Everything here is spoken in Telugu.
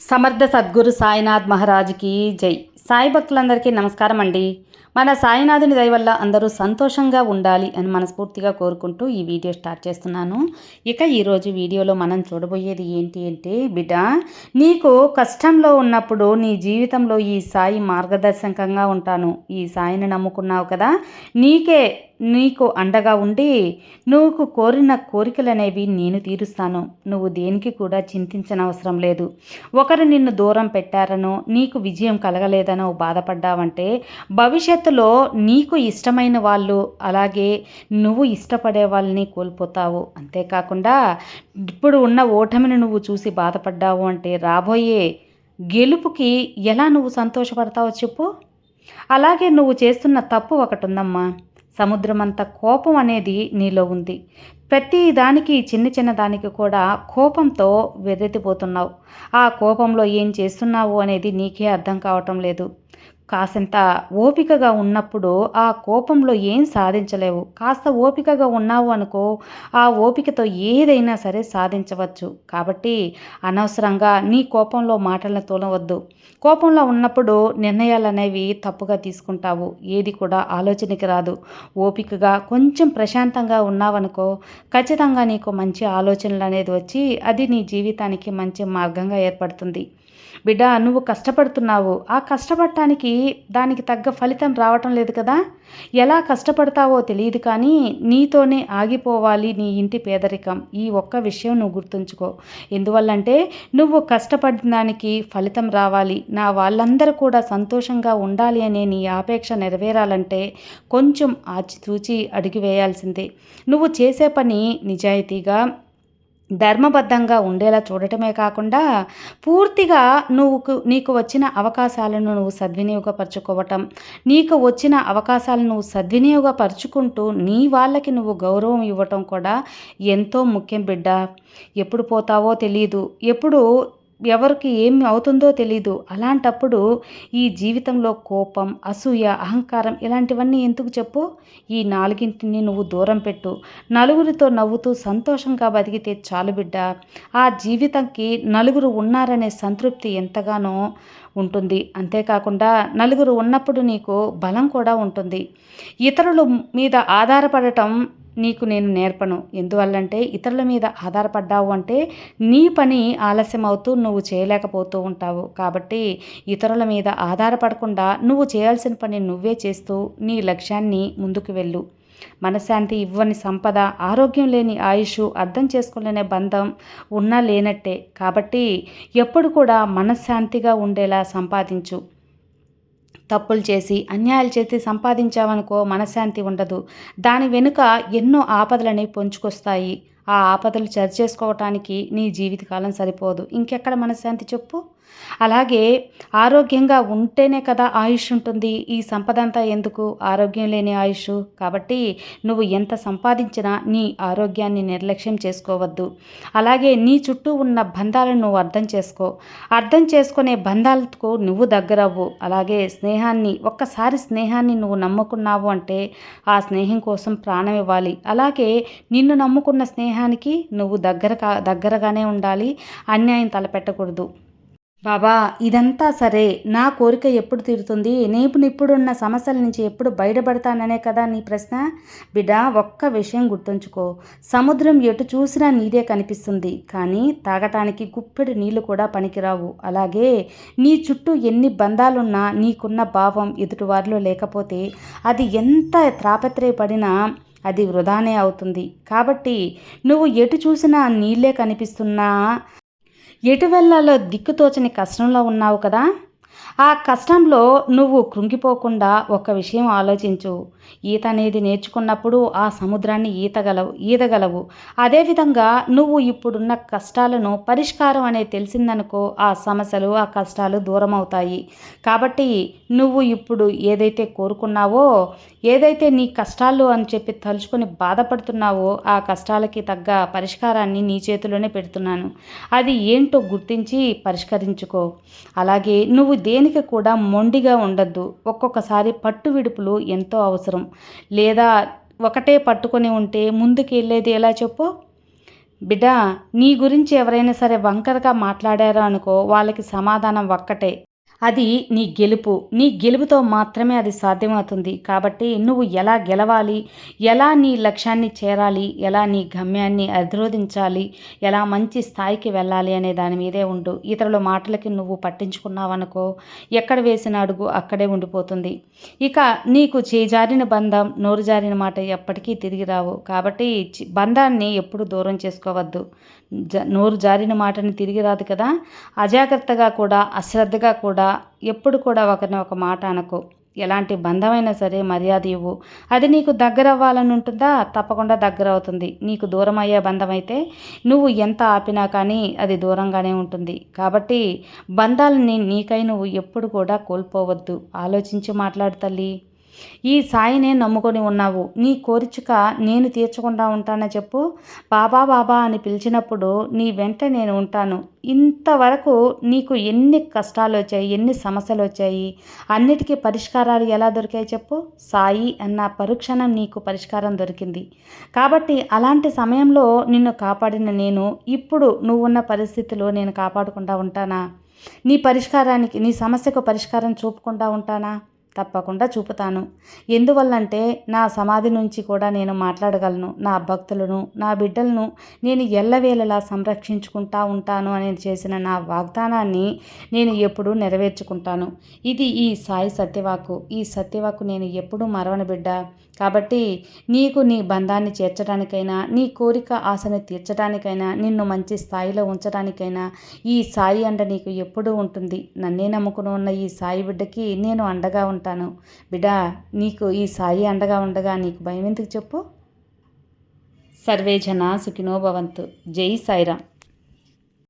సమర్థ సద్గురు సాయినాథ్ మహారాజ్కి జై. సాయి భక్తులందరికీ నమస్కారం అండి. మన సాయినాథుని దయ వల్ల అందరూ సంతోషంగా ఉండాలి అని మనస్ఫూర్తిగా కోరుకుంటూ ఈ వీడియో స్టార్ట్ చేస్తున్నాను. ఇక ఈరోజు వీడియోలో మనం చూడబోయేది ఏంటి అంటే బిడ్డ నీకు కష్టంలో ఉన్నప్పుడు నీ జీవితంలో ఈ సాయి మార్గదర్శకంగా ఉంటాను. ఈ సాయిని నమ్ముకున్నావు కదా? నీకే నీకు అండగా ఉండి నువ్వు కోరిన కోరికలు అనేవి నేను తీరుస్తాను. నువ్వు దేనికి కూడా చింతించనవసరం లేదు. ఒకరు నిన్ను దూరం పెట్టారనో నీకు విజయం కలగలేదనో బాధపడ్డావంటే భవిష్యత్తులో నీకు ఇష్టమైన వాళ్ళు అలాగే నువ్వు ఇష్టపడే వాళ్ళని కోల్పోతావు. అంతేకాకుండా ఇప్పుడు ఉన్న ఓటమిని నువ్వు చూసి బాధపడ్డావు అంటే రాబోయే గెలుపుకి ఎలా నువ్వు సంతోషపడతావో చెప్పు. అలాగే నువ్వు చేస్తున్న తప్పు ఒకటి ఉందమ్మా సముద్రమంత కోపం అనేది నీలో ఉంది. ప్రతి దానికి చిన్న చిన్న దానికి కూడా కోపంతో వెర్రెత్తిపోతున్నావు. ఆ కోపంలో ఏం చేస్తున్నావు అనేది నీకే అర్థం కావటం లేదు. కాసింత ఓపికగా ఉన్నప్పుడు ఆ కోపంలో ఏం సాధించలేవు. కాస్త ఓపికగా ఉన్నావు అనుకో ఆ ఓపికతో ఏదైనా సరే సాధించవచ్చు. కాబట్టి అనవసరంగా నీ కోపంలో మాటలను తోలవద్దు. కోపంలో ఉన్నప్పుడు నిర్ణయాలు అనేవి తప్పుగా తీసుకుంటావు. ఏది కూడా ఆలోచనకి రాదు. ఓపికగా కొంచెం ప్రశాంతంగా ఉన్నావనుకో ఖచ్చితంగా నీకు మంచి ఆలోచనలు అనేది వచ్చి అది నీ జీవితానికి మంచి మార్గంగా ఏర్పడుతుంది. బిడ్డ నువ్వు కష్టపడుతున్నావు. ఆ కష్టపడటానికి దానికి తగ్గ ఫలితం రావటం లేదు కదా. ఎలా కష్టపడతావో తెలియదు కానీ నీతోనే ఆగిపోవాలి నీ ఇంటి పేదరికం. ఈ ఒక్క విషయం నువ్వు గుర్తుంచుకో. ఎందువల్లంటే నువ్వు కష్టపడిన దానికి ఫలితం రావాలి. నా వాళ్ళందరూ కూడా సంతోషంగా ఉండాలి అనే నీ ఆపేక్ష నెరవేరాలంటే కొంచెం ఆచితూచి అడిగివేయాల్సిందే నువ్వు చేసే పని నిజాయితీగా ధర్మబద్ధంగా ఉండేలా చూడటమే కాకుండా పూర్తిగా నువ్వు నీకు వచ్చిన అవకాశాలను నువ్వు సద్వినియోగపరచుకోవటం నీకు వచ్చిన అవకాశాలను నువ్వు సద్వినియోగపరుచుకుంటూ నీ వాళ్ళకి నువ్వు గౌరవం ఇవ్వటం కూడా ఎంతో ముఖ్యం బిడ్డ. ఎప్పుడు పోతావో తెలియదు ఎప్పుడు ఎవరికి ఏమి అవుతుందో తెలీదు. అలాంటప్పుడు ఈ జీవితంలో కోపం అసూయ అహంకారం ఇలాంటివన్నీ ఎందుకు చెప్పు? ఈ నాలుగింటిని నువ్వు దూరం పెట్టు. నలుగురితో నవ్వుతూ సంతోషంగా బతికితే చాలు బిడ్డ. ఆ జీవితంకి నలుగురు ఉన్నారనే సంతృప్తి ఎంతగానో ఉంటుంది. అంతేకాకుండా నలుగురు ఉన్నప్పుడు నీకు బలం కూడా ఉంటుంది. ఇతరుల మీద ఆధారపడటం నీకు నేను నేర్పను. ఎందువల్లంటే ఇతరుల మీద ఆధారపడ్డావు అంటే నీ పని ఆలస్యం అవుతూ నువ్వు చేయలేకపోతూ ఉంటావు. కాబట్టి ఇతరుల మీద ఆధారపడకుండా నువ్వు చేయాల్సిన పని నువ్వే చేస్తూ నీ లక్ష్యాన్ని ముందుకు వెళ్ళు. మనశ్శాంతి ఇవ్వని సంపద ఆరోగ్యం లేని ఆయుష్ అర్థం చేసుకోలేని బంధం ఉన్నా లేనట్టే. కాబట్టి ఎప్పుడు కూడా మనశ్శాంతిగా ఉండేలా సంపాదించు. తప్పులు చేసి అన్యాయాలు చేసి సంపాదించావనుకో మనశ్శాంతి ఉండదు. దాని వెనుక ఎన్నో ఆపదలని పొంచుకొస్తాయి. ఆ ఆపదలు చరి చేసుకోవటానికి నీ జీవితకాలం సరిపోదు. ఇంకెక్కడ మనశ్శాంతి చెప్పు? అలాగే ఆరోగ్యంగా ఉంటేనే కదా ఆయుష్ ఉంటుంది. ఈ సంపద అంతా ఎందుకు? ఆరోగ్యం లేని ఆయుష్. కాబట్టి నువ్వు ఎంత సంపాదించినా నీ ఆరోగ్యాన్ని నిర్లక్ష్యం చేసుకోవద్దు. అలాగే నీ చుట్టూ ఉన్న బంధాలను నువ్వు అర్థం చేసుకో. అర్థం చేసుకునే బంధాలకు నువ్వు దగ్గరవ్వు. అలాగే స్నేహాన్ని ఒక్కసారి స్నేహాన్ని నువ్వు నమ్ముకున్నావు అంటే ఆ స్నేహం కోసం ప్రాణం ఇవ్వాలి. అలాగే నిన్ను నమ్ముకున్న స్నేహానికి నువ్వు దగ్గర దగ్గరగానే ఉండాలి. అన్యాయం తలపెట్టకూడదు. బాబా ఇదంతా సరే. నా కోరిక ఎప్పుడు తీరుతుంది? నేను ఇప్పుడున్న సమస్యల నుంచి ఎప్పుడు బయటపడతాననే కదా నీ ప్రశ్న? బిడ్డ ఒక్క విషయం గుర్తుంచుకో. సముద్రం ఎటు చూసినా నీదే కనిపిస్తుంది. కానీ తాగటానికి గుప్పెడు నీళ్ళు కూడా పనికిరావు. అలాగే నీ చుట్టూ ఎన్ని బంధాలున్నా నీకున్న భావం ఎదుటివారిలో లేకపోతే అది ఎంత త్రాపత్రయపడినా అది వృధానే అవుతుంది. కాబట్టి నువ్వు ఎటు చూసినా నీళ్ళే కనిపిస్తున్నా ఎటు వెళ్ళాలో దిక్కుతోచని కష్టంలో ఉన్నావు కదా? ఆ కష్టంలో నువ్వు కృంగిపోకుండా ఒక విషయం ఆలోచించు. ఈత అనేది నేర్చుకున్నప్పుడు ఆ సముద్రాన్ని ఈతగలవు ఈదగలవు. అదేవిధంగా నువ్వు ఇప్పుడున్న కష్టాలను పరిష్కారం అనేది తెలిసిందనుకో ఆ సమస్యలు ఆ కష్టాలు దూరం అవుతాయి కాబట్టి నువ్వు ఇప్పుడు ఏదైతే కోరుకున్నావో ఏదైతే నీ కష్టాలు అని చెప్పి తలుచుకొని బాధపడుతున్నావో ఆ కష్టాలకి తగ్గ పరిష్కారాన్ని నీ చేతిలోనే పెడుతున్నాను. అది ఏంటో గుర్తించి పరిష్కరించుకో. అలాగే నువ్వు దేని దేనికి కూడా మొండిగా ఉండద్దు. ఒక్కొక్కసారి పట్టు విడుపులు ఎంతో అవసరం. లేదా ఒకటే పట్టుకొని ఉంటే ముందుకు వెళ్ళేది ఎలా చెప్పు? బిడ్డ నీ గురించి ఎవరైనా సరే వంకరగా మాట్లాడారో అనుకో వాళ్ళకి సమాధానం ఒక్కటే. అది నీ గెలుపు. నీ గెలుపుతో మాత్రమే అది సాధ్యమవుతుంది. కాబట్టి నువ్వు ఎలా గెలవాలి? ఎలా నీ లక్ష్యాన్ని చేరాలి? ఎలా నీ గమ్యాన్ని అధిరోధించాలి? ఎలా మంచి స్థాయికి వెళ్ళాలి అనే దాని మీదే ఉండు. ఇతరుల మాటలకి నువ్వు పట్టించుకున్నావనుకో ఎక్కడ వేసిన అడుగు అక్కడే ఉండిపోతుంది. ఇక నీకు చేజారిన బంధం నోరు జారిన మాట ఎప్పటికీ తిరిగి రావు. కాబట్టి చి- బంధాన్ని ఎప్పుడు దూరం చేసుకోవద్దు. జ నోరు జారిన మాటని తిరిగి రాదు కదా? అజాగ్రత్తగా కూడా అశ్రద్ధగా కూడా ఎప్పుడు కూడా ఒకరిని ఒక మాట అనకు. ఎలాంటి బంధమైనా సరే మర్యాద ఇవ్వు. అది నీకు దగ్గర అవ్వాలని ఉంటుందా? తప్పకుండా దగ్గర అవుతుంది నీకు దూరం అయ్యే బంధం అయితే నువ్వు ఎంత ఆపినా కానీ అది దూరంగానే ఉంటుంది. కాబట్టి బంధాలని నీకై నువ్వు ఎప్పుడు కూడా కోల్పోవద్దు. ఆలోచించి మాట్లాడు తల్లి. ఈ సాయినే నమ్ముకొని ఉన్నావు. నీ కోరిచుక నేను తీర్చకుండా ఉంటానని చెప్పు. బాబా బాబా అని పిలిచినప్పుడు నీ వెంట నేను ఉంటాను. ఇంతవరకు నీకు ఎన్ని కష్టాలు వచ్చాయి ఎన్ని సమస్యలు వచ్చాయి అన్నిటికీ పరిష్కారాలు ఎలా దొరికాయి చెప్పు. సాయి అన్న పరుక్షణం నీకు పరిష్కారం దొరికింది. కాబట్టి అలాంటి సమయంలో నిన్ను కాపాడిన నేను ఇప్పుడు నువ్వున్న పరిస్థితిలో నేను కాపాడకుండా ఉంటానా? నీ పరిష్కారానికి నీ సమస్యకు పరిష్కారం చూపకుండా ఉంటానా? తప్పకుండా చూపుతాను. ఎందువల్లంటే నా సమాధి నుంచి కూడా నేను మాట్లాడగలను. నా భక్తులను నా బిడ్డలను నేను ఎల్లవేళలా సంరక్షించుకుంటా ఉంటాను అని చేసిన నా వాగ్దానాన్ని నేను ఎప్పుడూ నెరవేర్చుకుంటాను. ఇది ఈ సాయి సత్యవాకు ఈ సత్యవాకు నేను ఎప్పుడూ మరవని బిడ్డ. కాబట్టి నీకు నీ బంధాన్ని చేర్చడానికైనా నీ కోరిక ఆశని తీర్చడానికైనా నిన్ను మంచి స్థాయిలో ఉంచడానికైనా ఈ సాయి అండ నీకు ఎప్పుడూ ఉంటుంది. నన్నే నమ్ముకుని ఉన్న ఈ సాయి బిడ్డకి నేను అండగా ఉంటాను బిడా నీకు ఈ సాయి అండగా ఉండగా నీకు భయం ఎందుకు చెప్పు? సర్వే జనా సుఖినోభవంతు జై సాయిరామ్.